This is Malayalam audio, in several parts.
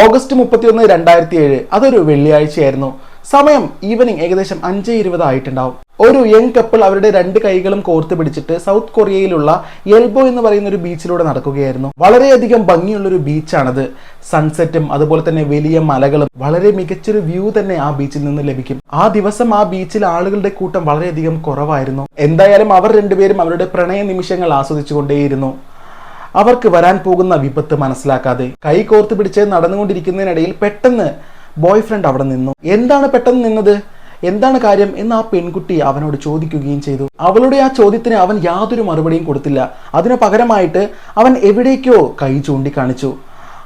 ഓഗസ്റ്റ് മുപ്പത്തിയൊന്ന് രണ്ടായിരത്തി ഏഴ് അതൊരു വെള്ളിയാഴ്ചയായിരുന്നു. സമയം ഈവനിങ് ഏകദേശം അഞ്ച് ഇരുപത് ആയിട്ടുണ്ടാവും. ഒരു യങ് കപ്പിൾ അവരുടെ രണ്ട് കൈകളും കോർത്ത് പിടിച്ചിട്ട് സൗത്ത് കൊറിയയിലുള്ള എൽബോ എന്ന് പറയുന്ന ഒരു ബീച്ചിലൂടെ നടക്കുകയായിരുന്നു. വളരെയധികം ഭംഗിയുള്ളൊരു ബീച്ചാണത്. സൺസെറ്റും അതുപോലെ തന്നെ വലിയ മലകളും വളരെ മികച്ചൊരു വ്യൂ തന്നെ ആ ബീച്ചിൽ നിന്ന് ലഭിക്കും. ആ ദിവസം ആ ബീച്ചിൽ ആളുകളുടെ കൂട്ടം വളരെയധികം കുറവായിരുന്നു. എന്തായാലും അവർ രണ്ടുപേരും അവരുടെ പ്രണയ നിമിഷങ്ങൾ ആസ്വദിച്ചുകൊണ്ടേയിരുന്നു. അവർക്ക് വരാൻ പോകുന്ന വിപത്ത് മനസ്സിലാക്കാതെ കൈ കോർത്ത് പിടിച്ച് നടന്നുകൊണ്ടിരിക്കുന്നതിനിടയിൽ പെട്ടെന്ന് ബോയ് ഫ്രണ്ട് അവിടെ നിന്നു. എന്താണ് പെട്ടെന്ന് നിന്നത്? എന്താണ് കാര്യം? എന്ന് ആ പെൺകുട്ടി അവനോട് ചോദിക്കുകയും ചെയ്തു. അവളുടെ ആ ചോദ്യത്തിന് അവൻ യാതൊരു മറുപടിയും കൊടുത്തില്ല. അതിനു പകരമായിട്ട് അവൻ എവിടേക്കോ കൈ ചൂണ്ടിക്കാണിച്ചു.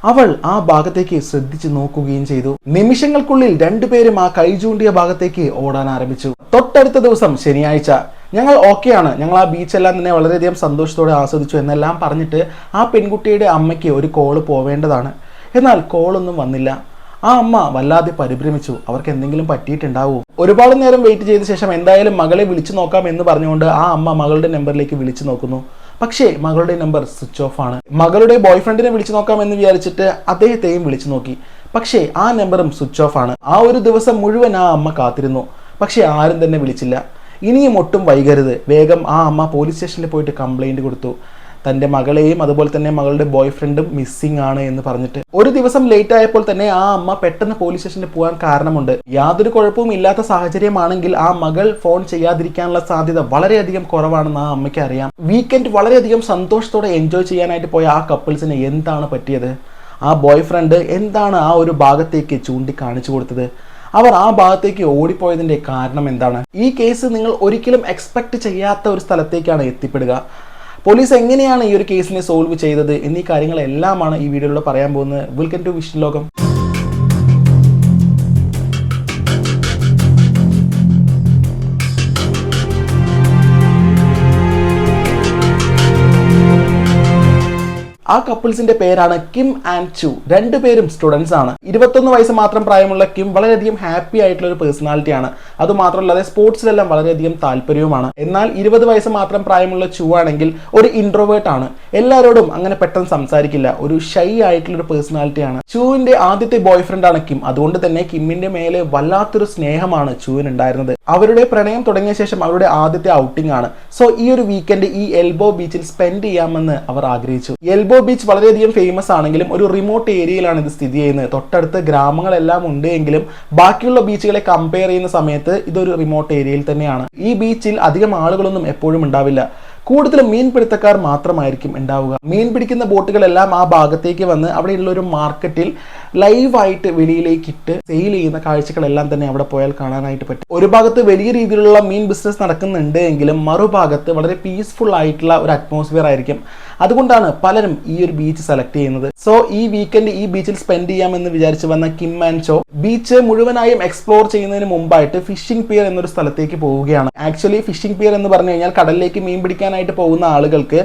അവൾ ആ ഭാഗത്തേക്ക് ശ്രദ്ധിച്ചു നോക്കുകയും ചെയ്തു. നിമിഷങ്ങൾക്കുള്ളിൽ രണ്ടുപേരും ആ കൈ ചൂണ്ടിയ ഭാഗത്തേക്ക് ഓടാൻ ആരംഭിച്ചു. തൊട്ടടുത്ത ദിവസം ശനിയാഴ്ച ഞങ്ങൾ ഓക്കെയാണ് ഞങ്ങൾ ആ ബീച്ചെല്ലാം തന്നെ വളരെയധികം സന്തോഷത്തോടെ ആസ്വദിച്ചു എന്നെല്ലാം പറഞ്ഞിട്ട് ആ പെൺകുട്ടിയുടെ അമ്മയ്ക്ക് ഒരു കോൾ പോവേണ്ടതാണ്. എന്നാൽ കോളൊന്നും വന്നില്ല. ആ അമ്മ വല്ലാതെ പരിഭ്രമിച്ചു. അവർക്ക് എന്തെങ്കിലും പറ്റിയിട്ടുണ്ടാവൂ? ഒരുപാട് നേരം വെയിറ്റ് ചെയ്ത ശേഷം എന്തായാലും മകളെ വിളിച്ചു നോക്കാം എന്ന് പറഞ്ഞുകൊണ്ട് ആ അമ്മ മകളുടെ നമ്പറിലേക്ക് വിളിച്ചു നോക്കുന്നു. പക്ഷേ മകളുടെ നമ്പർ സ്വിച്ച് ഓഫ് ആണ്. മകളുടെ ബോയ്ഫ്രണ്ടിനെ വിളിച്ചു നോക്കാം എന്ന് വിചാരിച്ചിട്ട് അദ്ദേഹത്തെയും വിളിച്ചു നോക്കി. പക്ഷേ ആ നമ്പറും സ്വിച്ച് ഓഫ് ആണ്. ആ ഒരു ദിവസം മുഴുവൻ ആ അമ്മ കാത്തിരുന്നു. പക്ഷേ ആരും തന്നെ വിളിച്ചില്ല. ഇനിയും ഒട്ടും വൈകരുത്. വേഗം ആ അമ്മ പോലീസ് സ്റ്റേഷനിൽ പോയിട്ട് കംപ്ലൈന്റ് കൊടുത്തു. തന്റെ മകളെയും അതുപോലെ തന്നെ മകളുടെ ബോയ് ഫ്രണ്ടും മിസ്സിംഗ് ആണ് എന്ന് പറഞ്ഞിട്ട്. ഒരു ദിവസം ലേറ്റ് ആയപ്പോൾ തന്നെ ആ അമ്മ പെട്ടെന്ന് പോലീസ് സ്റ്റേഷനിൽ പോകാൻ കാരണമുണ്ട്. യാതൊരു കുഴപ്പവും ഇല്ലാത്ത സാഹചര്യമാണെങ്കിൽ ആ മകൾ ഫോൺ ചെയ്യാതിരിക്കാനുള്ള സാധ്യത വളരെയധികം കുറവാണെന്ന് ആ അമ്മയ്ക്ക് അറിയാം. വീക്കെൻഡ് വളരെയധികം സന്തോഷത്തോടെ എൻജോയ് ചെയ്യാനായിട്ട് പോയ ആ കപ്പിൾസിന് എന്താണ് പറ്റിയത്? ആ ബോയ് ഫ്രണ്ട് എന്താണ് ആ ഒരു ഭാഗത്തേക്ക് ചൂണ്ടിക്കാണിച്ചു കൊടുത്തത്? അവർ ആ ഭാഗത്തേക്ക് ഓടിപ്പോയതിന്റെ കാരണം എന്താണ്? ഈ കേസ് നിങ്ങൾ ഒരിക്കലും എക്സ്പെക്ട് ചെയ്യാത്ത ഒരു സ്ഥലത്തേക്കാണ് എത്തിപ്പെടുക. പോലീസ് എങ്ങനെയാണ് ഈ ഒരു കേസിനെ സോൾവ് ചെയ്തത് എന്നീ കാര്യങ്ങളെല്ലാമാണ് ഈ വീഡിയോയിലൂടെ പറയാൻ പോകുന്നത്. വെൽക്കം ടു വിഷ്ണു ലോകം. ആ കപ്പിൾസിന്റെ പേരാണ് കിം ആൻഡ് ചു. രണ്ടുപേരും സ്റ്റുഡൻസ് ആണ്. ഇരുപത്തൊന്ന് വയസ്സ് മാത്രം പ്രായമുള്ള കിം വളരെയധികം ഹാപ്പി ആയിട്ടുള്ള ഒരു പേഴ്സണാലിറ്റിയാണ് അതുമാത്രമല്ലാതെ സ്പോർട്സിലെല്ലാം വളരെയധികം താല്പര്യവുമാണ്. എന്നാൽ ഇരുപത് വയസ്സ് മാത്രം പ്രായമുള്ള ചു ആണെങ്കിൽ ഒരു ഇൻട്രോവേർട്ട് ആണ്. എല്ലാവരോടും അങ്ങനെ പെട്ടെന്ന് സംസാരിക്കില്ല. ഒരു ഷൈ ആയിട്ടുള്ള ഒരു പേഴ്സണാലിറ്റിയാണ് ചുവിന്റെ ആദ്യത്തെ ബോയ് ഫ്രണ്ട് ആണ് കിം. അതുകൊണ്ട് തന്നെ കിമ്മിന്റെ മേലെ വല്ലാത്തൊരു സ്നേഹമാണ് ചുവിന് ഉണ്ടായിരുന്നത് അവരുടെ പ്രണയം തുടങ്ങിയ ശേഷം അവരുടെ ആദ്യത്തെ ഔട്ടിംഗ് ആണ്. സോ ഈ ഒരു വീക്കെൻഡ് ഈ എൽബോ ബീച്ചിൽ സ്പെൻഡ് ചെയ്യാമെന്ന് അവർ ആഗ്രഹിച്ചു. എൽബോ ബീച്ച് വളരെയധികം ഫേമസ് ആണെങ്കിലും ഒരു റിമോട്ട് ഏരിയയിലാണ് ഇത് സ്ഥിതി ചെയ്യുന്നത്. തൊട്ടടുത്ത് ഗ്രാമങ്ങളെല്ലാം ഉണ്ട് എങ്കിലും ബാക്കിയുള്ള ബീച്ചുകളെ കമ്പയർ ചെയ്യുന്ന സമയത്ത് ഇതൊരു റിമോട്ട് ഏരിയയിൽ തന്നെയാണ്. ഈ ബീച്ചിൽ അധികം ആളുകളൊന്നും എപ്പോഴും ഉണ്ടാവില്ല. കൂടുതലും മീൻപിടുത്തക്കാർ മാത്രമായിരിക്കും ഉണ്ടാവുക. മീൻ പിടിക്കുന്ന ബോട്ടുകളെല്ലാം ആ ഭാഗത്തേക്ക് വന്ന് അവിടെയുള്ള ഒരു മാർക്കറ്റിൽ ലൈവായിട്ട് വെളിയിലേക്ക് ഇട്ട് സെയിൽ ചെയ്യുന്ന കാഴ്ചകളെല്ലാം തന്നെ അവിടെ പോയാൽ കാണാനായിട്ട് പറ്റും. ഒരു ഭാഗത്ത് വലിയ രീതിയിലുള്ള മീൻ ബിസിനസ് നടക്കുന്നുണ്ട് എങ്കിലും മറുഭാഗത്ത് വളരെ പീസ്ഫുൾ ആയിട്ടുള്ള ഒരു അറ്റ്മോസ്ഫിയർ ആയിരിക്കും. അതുകൊണ്ടാണ് പലരും ഈ ഒരു ബീച്ച് സെലക്ട് ചെയ്യുന്നത്. സോ ഈ വീക്കെൻഡ് ഈ ബീച്ചിൽ സ്പെൻഡ് ചെയ്യാമെന്ന് വിചാരിച്ച് വന്ന കിം ആൻഡ് ചോ ബീച്ച് മുഴുവനായും എക്സ്പ്ലോർ ചെയ്യുന്നതിന് മുമ്പായിട്ട് ഫിഷിംഗ് പിയർ എന്നൊരു സ്ഥലത്തേക്ക് പോവുകയാണ്. ആക്ച്വലി ഫിഷിംഗ് പിയർ എന്ന് പറഞ്ഞു കഴിഞ്ഞാൽ കടലിലേക്ക് മീൻ പിടിക്കാനായിട്ട് പോകുന്ന ആളുകൾക്ക്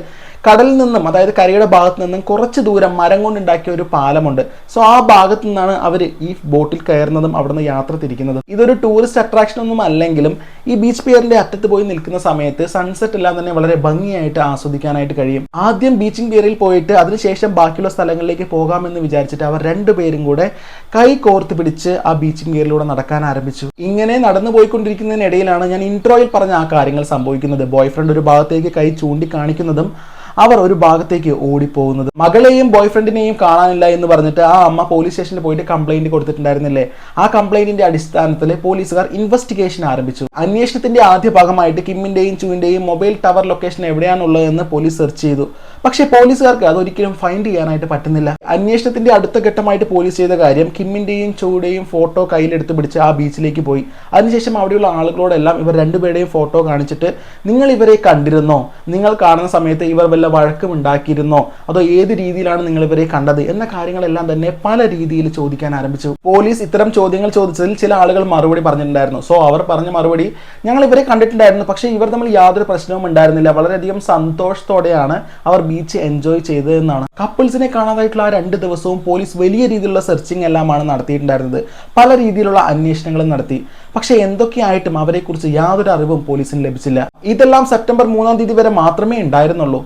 കടലിൽ നിന്നും അതായത് കരയുടെ ഭാഗത്ത് നിന്നും കുറച്ച് ദൂരം മരം കൊണ്ടുണ്ടാക്കിയ ഒരു പാലമുണ്ട്. സോ ആ ഭാഗത്തു നിന്നാണ് അവർ ഈ ബോട്ടിൽ കയറുന്നതും അവിടെ നിന്ന് യാത്ര തിരിക്കുന്നതും. ഇതൊരു ടൂറിസ്റ്റ് അട്രാക്ഷൻ ഒന്നും അല്ലെങ്കിലും ഈ ബീച്ച് പിയറിന്റെ അറ്റത്ത് പോയി നിൽക്കുന്ന സമയത്ത് സൺസെറ്റ് എല്ലാം തന്നെ വളരെ ഭംഗിയായിട്ട് ആസ്വദിക്കാനായിട്ട് കഴിയും. ആദ്യം ബീച്ചിങ് പിയറിൽ പോയിട്ട് അതിനുശേഷം ബാക്കിയുള്ള സ്ഥലങ്ങളിലേക്ക് പോകാമെന്ന് വിചാരിച്ചിട്ട് അവർ രണ്ടുപേരും കൂടെ കൈ കോർത്ത് പിടിച്ച് ആ ബീച്ചിങ് പിയറിലൂടെ നടക്കാൻ ആരംഭിച്ചു. ഇങ്ങനെ നടന്നു പോയിക്കൊണ്ടിരിക്കുന്നതിനിടയിലാണ് ഞാൻ ഇൻട്രോയിൽ പറഞ്ഞ ആ കാര്യങ്ങൾ സംഭവിക്കുന്നത്. ബോയ്ഫ്രണ്ട് ഒരു ഭാഗത്തേക്ക് കൈ ചൂണ്ടിക്കാണിക്കുന്നതും അവർ ഒരു ഭാഗത്തേക്ക് ഓടിപ്പോകുന്നത്. മകളെയും ബോയ് ഫ്രണ്ടിനെയും കാണാനില്ല എന്ന് പറഞ്ഞിട്ട് ആ അമ്മ പോലീസ് സ്റ്റേഷനിൽ പോയിട്ട് കംപ്ലൈന്റ് കൊടുത്തിട്ടുണ്ടായിരുന്നില്ലേ? ആ കംപ്ലൈന്റിന്റെ അടിസ്ഥാനത്തിൽ പോലീസുകാർ ഇൻവെസ്റ്റിഗേഷൻ ആരംഭിച്ചു. അന്വേഷണത്തിന്റെ ആദ്യ ഭാഗമായിട്ട് കിമ്മിന്റെയും ചുവിന്റെയും മൊബൈൽ ടവർ ലൊക്കേഷൻ എവിടെയാണുള്ളതെന്ന് പോലീസ് സെർച്ച് ചെയ്തു. പക്ഷേ പോലീസുകാർക്ക് അതൊരിക്കലും ഫൈൻഡ് ചെയ്യാനായിട്ട് പറ്റുന്നില്ല. അന്വേഷണത്തിന്റെ അടുത്ത ഘട്ടമായിട്ട് പോലീസ് ചെയ്ത കാര്യം കിമ്മിന്റെയും ചുവുടെയും ഫോട്ടോ കയ്യിലെടുത്ത് പിടിച്ച് ആ ബീച്ചിലേക്ക് പോയി. അതിനുശേഷം അവിടെയുള്ള ആളുകളോടെല്ലാം ഇവർ രണ്ടുപേരുടെയും ഫോട്ടോ കാണിച്ചിട്ട് നിങ്ങൾ ഇവരെ കണ്ടിരുന്നോ? നിങ്ങൾ കാണുന്ന സമയത്ത് ഇവർ വല്ല വഴക്കും ഉണ്ടാക്കിയിരുന്നോ? അതോ ഏത് രീതിയിലാണ് നിങ്ങൾ ഇവരെ കണ്ടത്? എന്ന കാര്യങ്ങളെല്ലാം തന്നെ പല രീതിയിൽ ചോദിക്കാൻ ആരംഭിച്ചു. പോലീസ് ഇത്തരം ചോദ്യങ്ങൾ ചോദിച്ചതിൽ ചില ആളുകൾ മറുപടി പറഞ്ഞിട്ടുണ്ടായിരുന്നു. സോ അവർ പറഞ്ഞ മറുപടി ഞങ്ങൾ ഇവരെ കണ്ടിട്ടുണ്ടായിരുന്നു. പക്ഷേ ഇവർ തമ്മിൽ യാതൊരു പ്രശ്നവും ഉണ്ടായിരുന്നില്ല. വളരെയധികം സന്തോഷത്തോടെയാണ് അവർ ബീച്ച് എൻജോയ് ചെയ്തതെന്നാണ് കപ്പിൾസിനെ കാണാതായിട്ടുള്ള ആ രണ്ട് ദിവസവും പോലീസ് വലിയ രീതിയിലുള്ള സെർച്ചിങ് എല്ലാമാണ് നടത്തിയിട്ടുണ്ടായിരുന്നത്. പല രീതിയിലുള്ള അന്വേഷണങ്ങളും നടത്തി. പക്ഷേ എന്തൊക്കെയായിട്ടും അവരെക്കുറിച്ച് യാതൊരു അറിവും പോലീസിന് ലഭിച്ചില്ല. ഇതെല്ലാം സെപ്റ്റംബർ മൂന്നാം തീയതി വരെ മാത്രമേ ഉണ്ടായിരുന്നുള്ളൂ.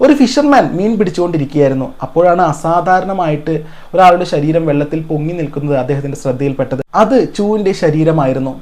ഒരു ഫിഷർമാൻ മീൻ പിടിച്ചുകൊണ്ടിരിക്കുകയായിരുന്നു. അപ്പോഴാണ് അസാധാരണമായിട്ട് ഒരാളുടെ ശരീരം വെള്ളത്തിൽ പൊങ്ങി നിൽക്കുന്നത് അദ്ദേഹത്തിന്റെ ശ്രദ്ധയിൽപ്പെട്ടത്. അത് ചൂവിന്റെ ശരീരമായിരുന്നു.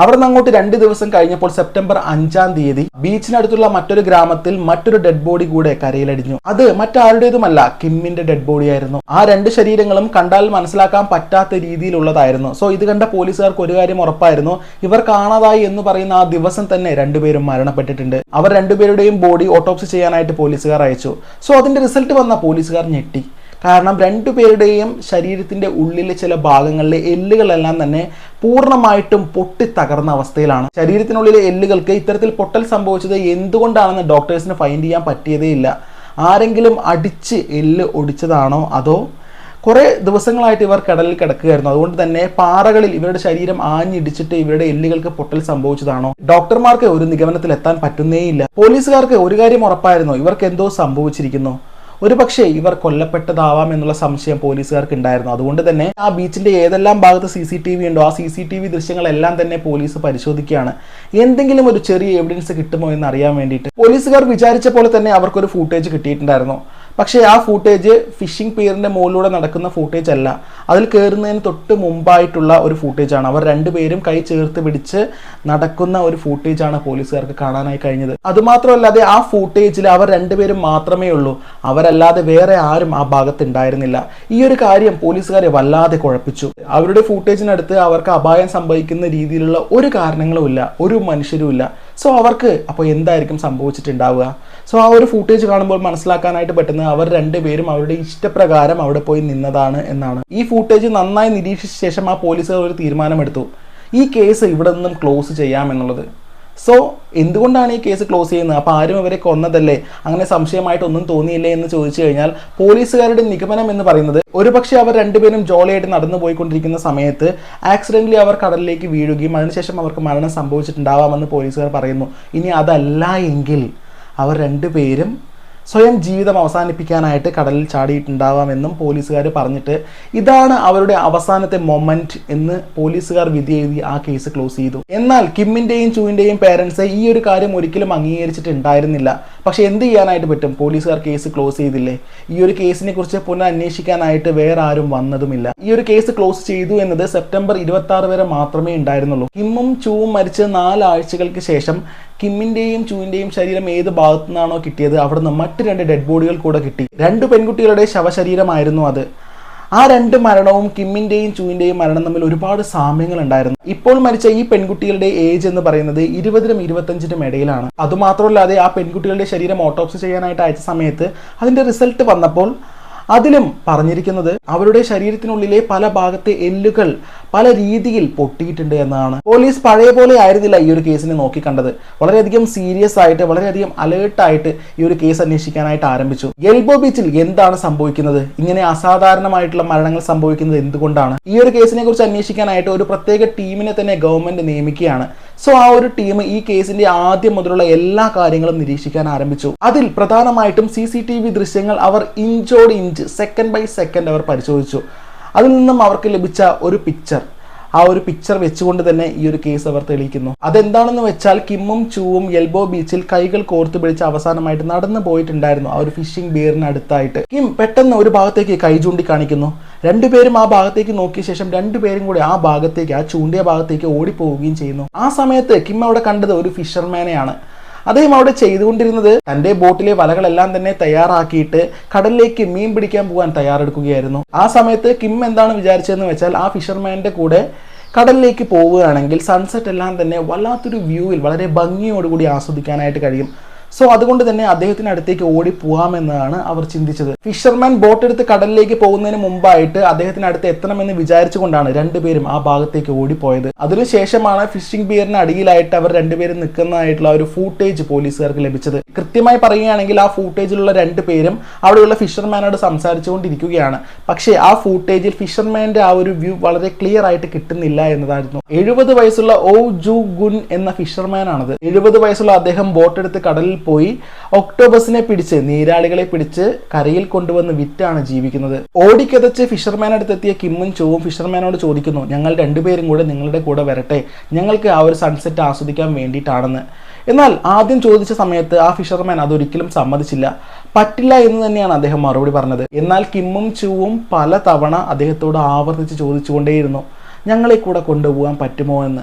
അവിടെ നിന്ന് അങ്ങോട്ട് രണ്ട് ദിവസം കഴിഞ്ഞപ്പോൾ സെപ്റ്റംബർ അഞ്ചാം തീയതി ബീച്ചിനടുത്തുള്ള മറ്റൊരു ഗ്രാമത്തിൽ മറ്റൊരു ഡെഡ് ബോഡി കൂടെ കരയിലടിഞ്ഞു. അത് മറ്റാരുടേതുമല്ല കിമ്മിന്റെ ഡെഡ് ബോഡി ആയിരുന്നു. ആ രണ്ട് ശരീരങ്ങളും കണ്ടാൽ മനസ്സിലാക്കാൻ പറ്റാത്ത രീതിയിലുള്ളതായിരുന്നു. സോ ഇത് കണ്ട പോലീസുകാർക്ക് ഒരു കാര്യം ഉറപ്പായിരുന്നു. ഇവർ കാണാതായി എന്ന് പറയുന്ന ആ ദിവസം തന്നെ രണ്ടുപേരും മരണപ്പെട്ടിട്ടുണ്ട്. അവർ രണ്ടുപേരുടെയും ബോഡി ഓട്ടോപ്സി ചെയ്യാനായിട്ട് പോലീസുകാർ അയച്ചു. സോ അതിന്റെ റിസൾട്ട് വന്ന പോലീസുകാർ ഞെട്ടി. കാരണം രണ്ടുപേരുടെയും ശരീരത്തിന്റെ ഉള്ളിലെ ചില ഭാഗങ്ങളിലെ എല്ലുകളെല്ലാം തന്നെ പൂർണമായിട്ടും പൊട്ടി തകർന്ന അവസ്ഥയിലാണ്. ശരീരത്തിനുള്ളിലെ എല്ലുകൾക്ക് ഇത്തരത്തിൽ പൊട്ടൽ സംഭവിച്ചത് എന്തുകൊണ്ടാണെന്ന് ഡോക്ടേഴ്സിന് ഫൈൻഡ് ചെയ്യാൻ പറ്റിയതേ ഇല്ല. ആരെങ്കിലും അടിച്ച് എല്ല് ഒടിച്ചതാണോ അതോ കുറേ ദിവസങ്ങളായിട്ട് ഇവർ കടലിൽ കിടക്കുകയായിരുന്നു. അതുകൊണ്ട് തന്നെ പാറകളിൽ ഇവരുടെ ശരീരം ആഞ്ഞിടിച്ചിട്ട് ഇവരുടെ എല്ലുകൾക്ക് പൊട്ടൽ സംഭവിച്ചതാണോ? ഡോക്ടർമാർക്ക് ഒരു നിഗമനത്തിൽ എത്താൻ പറ്റുന്നേയില്ല. പോലീസുകാർക്ക് ഒരു കാര്യം ഉറപ്പായിരുന്നു. ഇവർക്ക് എന്തോ സംഭവിച്ചിരിക്കുന്നു. ഒരു പക്ഷേ ഇവർ കൊല്ലപ്പെട്ടതാവാം എന്നുള്ള സംശയം പോലീസുകാർക്ക് ഉണ്ടായിരുന്നു അതുകൊണ്ട് തന്നെ ആ ബീച്ചിന്റെ ഏതെല്ലാം ഭാഗത്ത് സി സി ടി വി ഉണ്ടോ ആ സി സി ടി വി ദൃശ്യങ്ങളെല്ലാം തന്നെ പോലീസ് പരിശോധിക്കുകയാണ്. എന്തെങ്കിലും ഒരു ചെറിയ എവിഡൻസ് കിട്ടുമോ എന്ന് അറിയാൻ വേണ്ടിയിട്ട് പോലീസുകാർ വിചാരിച്ച പോലെ തന്നെ അവർക്കൊരു ഫൂട്ടേജ് കിട്ടിയിട്ടുണ്ടായിരുന്നു. പക്ഷേ ആ ഫൂട്ടേജ് ഫിഷിംഗ് പിയറിന്റെ മുകളിലൂടെ നടക്കുന്ന ഫൂട്ടേജ് അല്ല. അതിൽ കയറുന്നതിന് തൊട്ട് മുമ്പായിട്ടുള്ള ഒരു ഫൂട്ടേജ് ആണ്. അവർ രണ്ടുപേരും കൈ ചേർത്ത് പിടിച്ച് നടക്കുന്ന ഒരു ഫൂട്ടേജ് ആണ് പോലീസുകാർക്ക് കാണാനായി കഴിഞ്ഞത്. അതുമാത്രമല്ലാതെ ആ ഫൂട്ടേജിൽ അവർ രണ്ടുപേരും മാത്രമേ ഉള്ളൂ. അവരല്ലാതെ വേറെ ആരും ആ ഭാഗത്ത് ഉണ്ടായിരുന്നില്ല ഈ ഒരു കാര്യം പോലീസുകാരെ വല്ലാതെ കുഴപ്പിച്ചു. അവരുടെ ഫൂട്ടേജിനടുത്ത് അവർക്ക് അപായം സംഭവിക്കുന്ന രീതിയിലുള്ള ഒരു കാരണങ്ങളും ഇല്ല. ഒരു മനുഷ്യരുമില്ല സോ അവർക്ക് അപ്പോൾ എന്തായിരിക്കും സംഭവിച്ചിട്ടുണ്ടാവുക? സോ ആ ഒരു ഫൂട്ടേജ് കാണുമ്പോൾ മനസ്സിലാക്കാനായിട്ട് പറ്റുന്നത് അവർ രണ്ടുപേരും അവരുടെ ഇഷ്ടപ്രകാരം അവിടെ പോയി നിന്നതാണ് എന്നാണ്. ഈ ഫൂട്ടേജ് നന്നായി നിരീക്ഷിച്ച ശേഷം ആ പോലീസുകാർ ഒരു തീരുമാനമെടുത്തു. ഈ കേസ് ഇവിടെ നിന്നും ക്ലോസ് ചെയ്യാമെന്നുള്ളത് സോ എന്തുകൊണ്ടാണ് ഈ കേസ് ക്ലോസ് ചെയ്യുന്നത്? അപ്പോൾ ആരും അവരെ കൊന്നതല്ലേ? അങ്ങനെ സംശയമായിട്ടൊന്നും തോന്നിയില്ലേ എന്ന് ചോദിച്ചു കഴിഞ്ഞാൽ പോലീസുകാരുടെ നിഗമനം എന്ന് പറയുന്നത് ഒരുപക്ഷെ അവർ രണ്ടുപേരും ജോളിയായിട്ട് നടന്നു പോയിക്കൊണ്ടിരിക്കുന്ന സമയത്ത് ആക്സിഡന്റലി അവർ കടലിലേക്ക് വീഴുകയും അതിനുശേഷം അവർക്ക് മരണം സംഭവിച്ചിട്ടുണ്ടാവാമെന്ന് പോലീസുകാർ പറയുന്നു. ഇനി അതല്ല എങ്കിൽ അവർ രണ്ടുപേരും സ്വയം ജീവിതം അവസാനിപ്പിക്കാനായിട്ട് കടലിൽ ചാടിയിട്ടുണ്ടാവാമെന്നും പോലീസുകാർ പറഞ്ഞിട്ട് ഇതാണ് അവരുടെ അവസാനത്തെ മൊമെന്റ് എന്ന് പോലീസുകാർ വിധി എഴുതി ആ കേസ് ക്ലോസ് ചെയ്തു. എന്നാൽ കിമ്മിന്റെയും ചൂവിന്റെയും പേരൻസ് ഈ ഒരു കാര്യം ഒരിക്കലും അംഗീകരിച്ചിട്ടുണ്ടായിരുന്നില്ല. പക്ഷെ എന്ത് ചെയ്യാനായിട്ട് പറ്റും? പോലീസുകാർ കേസ് ക്ലോസ് ചെയ്തില്ലേ? ഈ ഒരു കേസിനെ കുറിച്ച് പുനരന്വേഷിക്കാനായിട്ട് വേറെ ആരും വന്നതുമില്ല. ഈ ഒരു കേസ് ക്ലോസ് ചെയ്തു എന്നത് സെപ്റ്റംബർ ഇരുപത്തി വരെ മാത്രമേ ഉണ്ടായിരുന്നുള്ളൂ. കിമ്മും ചൂവും മരിച്ച നാലാഴ്ചകൾക്ക് ശേഷം കിമ്മിന്റെയും ചൂവിന്റെയും ശരീരം ഏത് ഭാഗത്തു നിന്നാണോ കിട്ടിയത് അവിടുന്ന് മറ്റ് രണ്ട് ഡെഡ് ബോഡികൾ കൂടെ കിട്ടി. രണ്ട് പെൺകുട്ടികളുടെ ശവശരീരമായിരുന്നു അത്. ആ രണ്ട് മരണവും കിമ്മിന്റെയും ചൂവിന്റെയും മരണം തമ്മിൽ ഒരുപാട് സാമ്യങ്ങൾ ഉണ്ടായിരുന്നു ഇപ്പോൾ മരിച്ച ഈ പെൺകുട്ടികളുടെ ഏജ് എന്ന് പറയുന്നത് ഇരുപതിനും ഇരുപത്തഞ്ചിനും ഇടയിലാണ്. അതുമാത്രമല്ലാതെ ആ പെൺകുട്ടികളുടെ ശരീരം ഓട്ടോപ്സി ചെയ്യാനായിട്ട് അയച്ച സമയത്ത് അതിന്റെ റിസൾട്ട് വന്നപ്പോൾ അതിലും പറഞ്ഞിരിക്കുന്നത് അവരുടെ ശരീരത്തിനുള്ളിലെ പല ഭാഗത്തെ എല്ലുകൾ പല രീതിയിൽ പൊട്ടിയിട്ടുണ്ട് എന്നാണ്. പോലീസ് പഴയ പോലെ ആയിരുന്നില്ല ഈ ഒരു കേസിനെ നോക്കിക്കണ്ടത് വളരെയധികം സീരിയസ് ആയിട്ട് വളരെയധികം അലേർട്ടായിട്ട് ഈ ഒരു കേസ് അന്വേഷിക്കാനായിട്ട് ആരംഭിച്ചു. എൽബോ ബീച്ചിൽ എന്താണ് സംഭവിക്കുന്നത്? ഇങ്ങനെ അസാധാരണമായിട്ടുള്ള മരണങ്ങൾ സംഭവിക്കുന്നത് എന്തുകൊണ്ടാണ്? ഈ ഒരു കേസിനെ കുറിച്ച് അന്വേഷിക്കാനായിട്ട് ഒരു പ്രത്യേക ടീമിനെ തന്നെ ഗവൺമെന്റ് നിയമിക്കുകയാണ്. സോ ആ ഒരു ടീം ഈ കേസിന്റെ ആദ്യം മുതലുള്ള എല്ലാ കാര്യങ്ങളും നിരീക്ഷിക്കാൻ ആരംഭിച്ചു. അതിൽ പ്രധാനമായിട്ടും സി ദൃശ്യങ്ങൾ അവർ ഇഞ്ചോട് ഇഞ്ച് സെക്കൻഡ് ബൈ സെക്കൻഡ് അവർ പരിശോധിച്ചു. അതിൽ നിന്നും അവർക്ക് ലഭിച്ച ഒരു പിക്ചർ ആ ഒരു പിക്ചർ വെച്ചുകൊണ്ട് തന്നെ ഈ ഒരു കേസ് അവർ തെളിയിക്കുന്നു. അതെന്താണെന്ന് വെച്ചാൽ കിമ്മും ചൂവും എൽബോ ബീച്ചിൽ കൈകൾ കോർത്ത് പിടിച്ച് അവസാനമായിട്ട് നടന്നു പോയിട്ടുണ്ടായിരുന്നു ആ ഒരു ഫിഷിംഗ് ബിയറിനടുത്തായിട്ട് കിം പെട്ടെന്ന് ഒരു ഭാഗത്തേക്ക് കൈ ചൂണ്ടി കാണിക്കുന്നു രണ്ടുപേരും ആ ഭാഗത്തേക്ക് നോക്കിയ ശേഷം രണ്ടുപേരും കൂടി ആ ഭാഗത്തേക്ക് ആ ചൂണ്ടിയ ഭാഗത്തേക്ക് ഓടിപ്പോവുകയും ചെയ്യുന്നു. ആ സമയത്ത് കിം അവിടെ കണ്ടത് ഒരു ഫിഷർമാനെയാണ് അദ്ദേഹം അവിടെ ചെയ്തുകൊണ്ടിരുന്നത് തന്റെ ബോട്ടിലെ വലകളെല്ലാം തന്നെ തയ്യാറാക്കിയിട്ട് കടലിലേക്ക് മീൻ പിടിക്കാൻ പോകാൻ തയ്യാറെടുക്കുകയായിരുന്നു. ആ സമയത്ത് കിം എന്താണ് വിചാരിച്ചതെന്ന് വെച്ചാൽ ആ ഫിഷർമാന്റെ കൂടെ കടലിലേക്ക് പോവുകയാണെങ്കിൽ സൺസെറ്റ് എല്ലാം തന്നെ വല്ലാത്തൊരു വ്യൂവിൽ വളരെ ഭംഗിയോടുകൂടി ആസ്വദിക്കാനായിട്ട് കഴിയും. സോ അതുകൊണ്ട് തന്നെ അദ്ദേഹത്തിന് അടുത്തേക്ക് ഓടി പോകാമെന്നാണ് അവർ ചിന്തിച്ചത്. ഫിഷർമാൻ ബോട്ട് എടുത്ത് കടലിലേക്ക് പോകുന്നതിന് മുമ്പായിട്ട് അദ്ദേഹത്തിന് അടുത്ത് എത്തണമെന്ന് വിചാരിച്ചുകൊണ്ടാണ് രണ്ടുപേരും ആ ഭാഗത്തേക്ക് ഓടിപ്പോയത് അതിനുശേഷമാണ് ഫിഷിംഗ് ബിയറിന് അടിയിലായിട്ട് അവർ രണ്ടുപേരും നിൽക്കുന്നതായിട്ടുള്ള ഒരു ഫൂട്ടേജ് പോലീസുകാർക്ക് ലഭിച്ചത്. കൃത്യമായി പറയുകയാണെങ്കിൽ ആ ഫൂട്ടേജിലുള്ള രണ്ടുപേരും അവിടെയുള്ള ഫിഷർമാനോട് സംസാരിച്ചുകൊണ്ടിരിക്കുകയാണ്. പക്ഷേ ആ ഫൂട്ടേജിൽ ഫിഷർമാന്റെ ആ ഒരു വ്യൂ വളരെ ക്ലിയർ ആയിട്ട് കിട്ടുന്നില്ല എന്നതായിരുന്നു. എഴുപത് വയസ്സുള്ള ഓ ജു ഗുൻ എന്ന ഫിഷർമാനാണത് എഴുപത് വയസ്സുള്ള അദ്ദേഹം ബോട്ടെടുത്ത് കടലിൽ പോയി ഒക്ടോബസിനെ പിടിച്ച് നീരാളികളെ പിടിച്ച് കരയിൽ കൊണ്ടുവന്ന് വിറ്റാണ് ജീവിക്കുന്നത്. ഓടിക്കതച്ച് ഫിഷർമാൻ അടുത്തെത്തിയ കിമ്മും ചോവും ഫിഷർമാനോട് ചോദിക്കുന്നു ഞങ്ങൾ രണ്ടുപേരും കൂടെ നിങ്ങളുടെ കൂടെ വരട്ടെ. ഞങ്ങൾക്ക് ആ ഒരു സൺസെറ്റ് ആസ്വദിക്കാൻ വേണ്ടിയിട്ടാണെന്ന്. എന്നാൽ ആദ്യം ചോദിച്ച സമയത്ത് ആ ഫിഷർമാൻ അതൊരിക്കലും സമ്മതിച്ചില്ല. പറ്റില്ല എന്ന് തന്നെയാണ് അദ്ദേഹം മറുപടി പറഞ്ഞത്. എന്നാൽ കിമ്മും ചുവും പല തവണ അദ്ദേഹത്തോട് ആവർത്തിച്ച് ചോദിച്ചുകൊണ്ടേയിരുന്നു ഞങ്ങളെ കൂടെ കൊണ്ടുപോകാൻ പറ്റുമോ എന്ന്.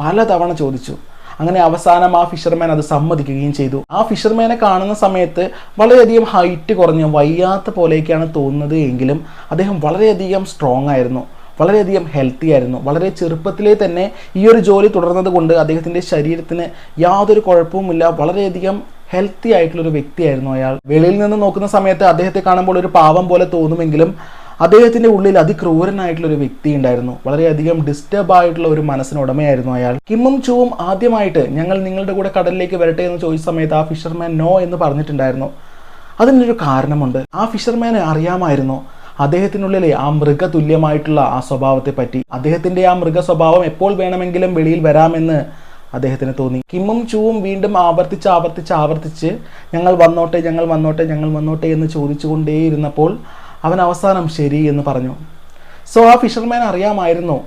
പലതവണ ചോദിച്ചു. അങ്ങനെ അവസാനം ആ ഫിഷർമാൻ അത് സമ്മതിക്കുകയും ചെയ്തു. ആ ഫിഷർമാനെ കാണുന്ന സമയത്ത് വളരെയധികം ഹൈറ്റ് കുറഞ്ഞ വയ്യാത്ത പോലെയൊക്കെയാണ് തോന്നുന്നത് എങ്കിലും അദ്ദേഹം വളരെയധികം സ്ട്രോങ് ആയിരുന്നു. വളരെയധികം ഹെൽത്തി ആയിരുന്നു. വളരെ ചെറുപ്പത്തിലേ തന്നെ ഈ ഒരു ജോലി തുടർന്നത് കൊണ്ട് അദ്ദേഹത്തിന്റെ ശരീരത്തിന് യാതൊരു കുഴപ്പവുമില്ല. വളരെയധികം ഹെൽത്തി ആയിട്ടുള്ളൊരു വ്യക്തിയായിരുന്നു അയാൾ. വെളിയിൽ നിന്ന് നോക്കുന്ന സമയത്ത് അദ്ദേഹത്തെ കാണുമ്പോൾ ഒരു പാവം പോലെ തോന്നുമെങ്കിലും അദ്ദേഹത്തിന്റെ ഉള്ളിൽ അതിക്രൂരനായിട്ടുള്ള ഒരു വ്യക്തി ഉണ്ടായിരുന്നു. വളരെയധികം ഡിസ്റ്റർബ് ആയിട്ടുള്ള ഒരു മനസ്സിന് ഉടമയായിരുന്നു അയാൾ. കിമ്മും ചുവും ആദ്യമായിട്ട് ഞങ്ങൾ നിങ്ങളുടെ കൂടെ കടലിലേക്ക് വരട്ടെ എന്ന് ചോദിച്ച സമയത്ത് ആ ഫിഷർമാൻ നോ എന്ന് പറഞ്ഞിട്ടുണ്ടായിരുന്നു. അതിനൊരു കാരണമുണ്ട്. ആ ഫിഷർമാനെ അറിയാമായിരുന്നു അദ്ദേഹത്തിനുള്ളിലെ ആ മൃഗ തുല്യമായിട്ടുള്ള ആ സ്വഭാവത്തെ പറ്റി. അദ്ദേഹത്തിന്റെ ആ മൃഗ സ്വഭാവം എപ്പോൾ വേണമെങ്കിലും വെളിയിൽ വരാമെന്ന് അദ്ദേഹത്തിന് തോന്നി. കിമ്മും ചൂവും വീണ്ടും ആവർത്തിച്ച് ആവർത്തിച്ച് ആവർത്തിച്ച് ഞങ്ങൾ വന്നോട്ടെ ഞങ്ങൾ വന്നോട്ടെ ഞങ്ങൾ വന്നോട്ടെ എന്ന് ചോദിച്ചുകൊണ്ടേയിരുന്നപ്പോൾ അവൻ അവസാനം ശരി എന്ന് പറഞ്ഞു. സോ ആ ഫിഷർമാൻ അറിയാമായിരുന്നു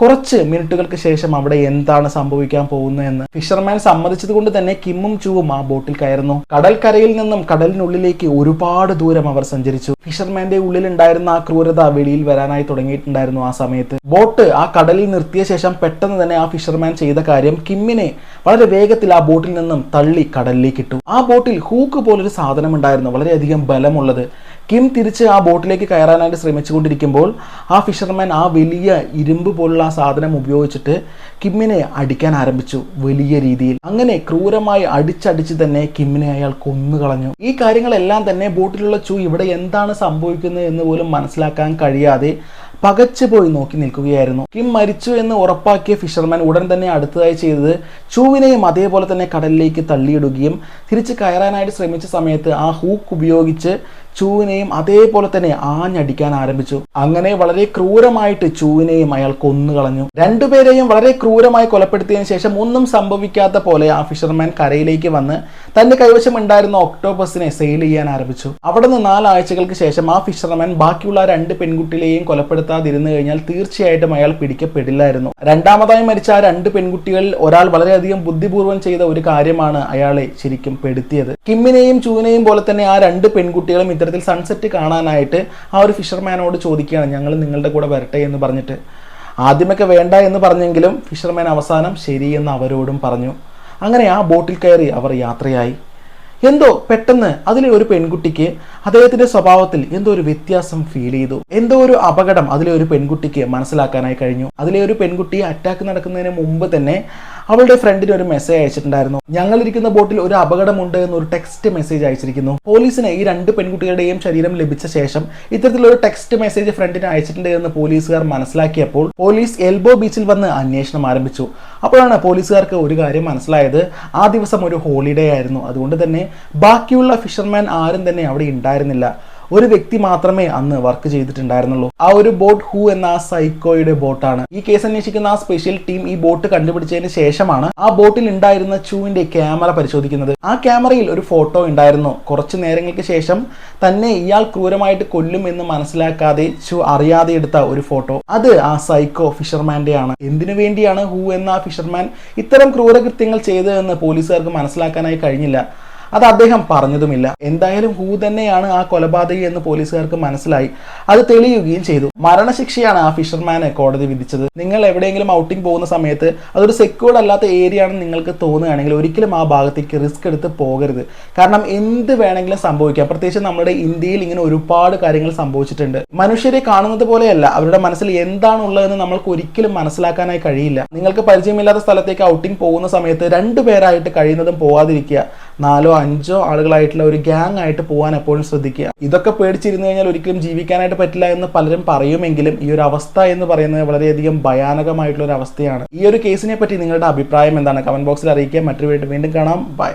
കുറച്ച് മിനിറ്റുകൾക്ക് ശേഷം അവിടെ എന്താണ് സംഭവിക്കാൻ പോകുന്നതെന്ന് ഫിഷർമാൻ സമ്മതിച്ചത് കൊണ്ട് തന്നെ കിമ്മും ചൂവും ആ ബോട്ടിൽ കയറുന്നു. കടൽക്കരയിൽ നിന്നും കടലിനുള്ളിലേക്ക് ഒരുപാട് ദൂരം അവർ സഞ്ചരിച്ചു. ഫിഷർമാന്റെ ഉള്ളിലുണ്ടായിരുന്ന ആ ക്രൂരത വെളിയിൽ വരാനായി തുടങ്ങിയിട്ടുണ്ടായിരുന്നു ആ സമയത്ത്. ബോട്ട് ആ കടലിൽ നിർത്തിയ ശേഷം പെട്ടെന്ന് തന്നെ ആ ഫിഷർമാൻ ചെയ്ത കാര്യം കിമ്മിനെ വളരെ വേഗത്തിൽ ആ ബോട്ടിൽ നിന്നും തള്ളി കടലിലേക്ക് ഇട്ടു. ആ ബോട്ടിൽ ഹൂക്ക് പോലൊരു സാധനം ഉണ്ടായിരുന്നു വളരെയധികം ബലമുള്ളത്. കിം തിരിച്ച് ആ ബോട്ടിലേക്ക് കയറാനായിട്ട് ശ്രമിച്ചുകൊണ്ടിരിക്കുമ്പോൾ ആ ഫിഷർമാൻ ആ വലിയ ഇരുമ്പ് പോലുള്ള ആ സാധനം ഉപയോഗിച്ചിട്ട് കിമ്മിനെ അടിക്കാൻ ആരംഭിച്ചു വലിയ രീതിയിൽ. അങ്ങനെ ക്രൂരമായി അടിച്ചടിച്ച് തന്നെ കിമ്മിനെ അയാൾ കൊന്നുകളഞ്ഞു. ഈ കാര്യങ്ങളെല്ലാം തന്നെ ബോട്ടിലുള്ള ചൂ ഇവിടെ എന്താണ് സംഭവിക്കുന്നത് എന്ന് പോലും മനസ്സിലാക്കാൻ കഴിയാതെ പകച്ചു പോയി നോക്കി നിൽക്കുകയായിരുന്നു. കിം മരിച്ചു എന്ന് ഉറപ്പാക്കിയ ഫിഷർമാൻ ഉടൻ തന്നെ അടുത്തതായി ചെയ്തത് ചൂവിനെയും അതേപോലെ തന്നെ കടലിലേക്ക് തള്ളിയിടുകയും തിരിച്ച് കയറാനായിട്ട് ശ്രമിച്ച സമയത്ത് ആ ഹൂക്ക് ഉപയോഗിച്ച് ചൂവിനെയും അതേപോലെ തന്നെ ആഞ്ഞടിക്കാൻ ആരംഭിച്ചു. അങ്ങനെ വളരെ ക്രൂരമായിട്ട് ചൂവിനെയും അയാൾ കൊന്നുകളഞ്ഞു. രണ്ടുപേരെയും വളരെ ക്രൂരമായി കൊലപ്പെടുത്തിയതിനു ശേഷം ഒന്നും സംഭവിക്കാത്ത പോലെ ആ ഫിഷർമാൻ കരയിലേക്ക് വന്ന് തന്റെ കൈവശം ഉണ്ടായിരുന്ന ഒക്ടോബസിനെ സെയിൽ ചെയ്യാൻ ആരംഭിച്ചു. അവിടെ നിന്ന് നാലാഴ്ചകൾക്ക് ശേഷം ആ ഫിഷർമാൻ ബാക്കിയുള്ള രണ്ട് പെൺകുട്ടികളെയും കൊലപ്പെടുത്താതിരുന്നു കഴിഞ്ഞാൽ തീർച്ചയായിട്ടും അയാൾ പിടിക്കപ്പെടില്ലായിരുന്നു. രണ്ടാമതായി മരിച്ച ആ രണ്ട് പെൺകുട്ടികളിൽ ഒരാൾ വളരെയധികം ബുദ്ധിപൂർവം ചെയ്ത ഒരു കാര്യമാണ് അയാളെ ശരിക്കും പെടുത്തിയത്. കിമ്മിനെയും ചൂവിനെയും പോലെ തന്നെ ആ രണ്ട് പെൺകുട്ടികളും ഇത്തരത്തിൽ സൺസെറ്റ് കാണാനായിട്ട് ആ ഒരു ഫിഷർമാനോട് ചോദിക്കുകയാണ്. ഞങ്ങൾ നിങ്ങളുടെ കൂടെ വരട്ടെ എന്ന് പറഞ്ഞിട്ട്. ആദ്യമൊക്കെ വേണ്ട എന്ന് പറഞ്ഞെങ്കിലും ഫിഷർമാൻ അവസാനം ശരി എന്ന് അവരോടും പറഞ്ഞു. അങ്ങനെ ആ ബോട്ടിൽ കയറി അവർ യാത്രയായി. എന്തോ പെട്ടെന്ന് അതിലെ ഒരു പെൺകുട്ടിക്ക് അദ്ദേഹത്തിന്റെ സ്വഭാവത്തിൽ എന്തോ ഒരു വ്യത്യാസം ഫീൽ ചെയ്തു. എന്തോ ഒരു അപകടം അതിലെ ഒരു പെൺകുട്ടിക്ക് മനസ്സിലാക്കാനായി കഴിഞ്ഞു. അതിലെ ഒരു പെൺകുട്ടി അറ്റാക്ക് നടക്കുന്നതിന് മുമ്പ് തന്നെ അവളുടെ ഫ്രണ്ടിന് ഒരു മെസ്സേജ് അയച്ചിട്ടുണ്ടായിരുന്നു. ഞങ്ങളിരിക്കുന്ന ബോട്ടിൽ ഒരു അപകടമുണ്ട് എന്നൊരു ടെക്സ്റ്റ് മെസ്സേജ് അയച്ചിരിക്കുന്നു. പോലീസിന് ഈ രണ്ട് പെൺകുട്ടികളുടെയും ശരീരം ലഭിച്ച ശേഷം ഇത്തരത്തിലൊരു ടെക്സ്റ്റ് മെസ്സേജ് ഫ്രണ്ടിന് അയച്ചിട്ടുണ്ട് എന്ന് പോലീസുകാർ മനസ്സിലാക്കിയപ്പോൾ പോലീസ് എൽബോ ബീച്ചിൽ വന്ന് അന്വേഷണം ആരംഭിച്ചു. അപ്പോഴാണ് പോലീസുകാർക്ക് ഒരു കാര്യം മനസ്സിലായത്. ആ ദിവസം ഒരു ഹോളിഡേ ആയിരുന്നു. അതുകൊണ്ട് തന്നെ ബാക്കിയുള്ള ഫിഷർമാൻ ആരും തന്നെ അവിടെ ഉണ്ടായിരുന്നില്ല. ഒരു വ്യക്തി മാത്രമേ അന്ന് വർക്ക് ചെയ്തിട്ടുണ്ടായിരുന്നുള്ളൂ. ആ ഒരു ബോട്ട് ഹൂ എന്ന ആ സൈക്കോയുടെ ബോട്ടാണ്. ഈ കേസ് അന്വേഷിക്കുന്ന ആ സ്പെഷ്യൽ ടീം ഈ ബോട്ട് കണ്ടുപിടിച്ചതിന് ശേഷമാണ് ആ ബോട്ടിൽ ഉണ്ടായിരുന്ന ചൂവിന്റെ ക്യാമറ പരിശോധിക്കുന്നത്. ആ ക്യാമറയിൽ ഒരു ഫോട്ടോ ഉണ്ടായിരുന്നു. കുറച്ച് നേരങ്ങൾക്ക് ശേഷം തന്നെ ഇയാൾ ക്രൂരമായിട്ട് കൊല്ലും എന്ന് മനസ്സിലാക്കാതെ ചു അറിയാതെ എടുത്ത ഒരു ഫോട്ടോ. അത് ആ സൈക്കോ ഫിഷർമാന്റെ ആണ്. എന്തിനു വേണ്ടിയാണ് ഹൂ എന്ന ആ ഫിഷർമാൻ ഇത്തരം ക്രൂരകൃത്യങ്ങൾ ചെയ്തതെന്ന് പോലീസുകാർക്ക് മനസ്സിലാക്കാനായി കഴിഞ്ഞില്ല. അത് അദ്ദേഹം പറഞ്ഞതുമില്ല. എന്തായാലും ഹൂ തന്നെയാണ് ആ കൊലപാതകി എന്ന് പോലീസുകാർക്ക് മനസ്സിലായി. അത് തെളിയുകയും ചെയ്തു. മരണശിക്ഷയാണ് ആ ഫിഷർമാനെ കോടതി വിധിച്ചത്. നിങ്ങൾ എവിടെയെങ്കിലും ഔട്ടിംഗ് പോകുന്ന സമയത്ത് അതൊരു സെക്യൂർഡ് അല്ലാത്ത ഏരിയ ആണെന്ന് നിങ്ങൾക്ക് തോന്നുകയാണെങ്കിൽ ഒരിക്കലും ആ ഭാഗത്തേക്ക് റിസ്ക് എടുത്ത് പോകരുത്. കാരണം എന്ത് വേണമെങ്കിലും സംഭവിക്കാം. പ്രത്യേകിച്ച് നമ്മുടെ ഇന്ത്യയിൽ ഇങ്ങനെ ഒരുപാട് കാര്യങ്ങൾ സംഭവിച്ചിട്ടുണ്ട്. മനുഷ്യരെ കാണുന്നത് പോലെയല്ല. അവരുടെ മനസ്സിൽ എന്താണുള്ളതെന്ന് നമ്മൾക്ക് ഒരിക്കലും മനസ്സിലാക്കാനായി കഴിയില്ല. നിങ്ങൾക്ക് പരിചയമില്ലാത്ത സ്ഥലത്തേക്ക് ഔട്ടിംഗ് പോകുന്ന സമയത്ത് രണ്ടുപേരായിട്ട് കഴിയുന്നതും പോവാതിരിക്കുക. നാലോ അഞ്ചോ ആളുകളായിട്ടുള്ള ഒരു ഗ്യാങ് ആയിട്ട് പോകാൻ എപ്പോഴും ശ്രദ്ധിക്കുക. ഇതൊക്കെ പേടിച്ചിരുന്നു കഴിഞ്ഞാൽ ഒരിക്കലും ജീവിക്കാനായിട്ട് പറ്റില്ല എന്ന് പലരും പറയുമെങ്കിലും ഈ ഒരു അവസ്ഥ എന്ന് പറയുന്നത് വളരെയധികം ഭയാനകമായിട്ടുള്ള ഒരു അവസ്ഥയാണ്. ഈ ഒരു കേസിനെ പറ്റി നിങ്ങളുടെ അഭിപ്രായം എന്താണ്? കമന്റ് ബോക്സിൽ അറിയിക്കുക. മറ്റൊരു വീണ്ടും വീണ്ടും കാണാം. ബൈ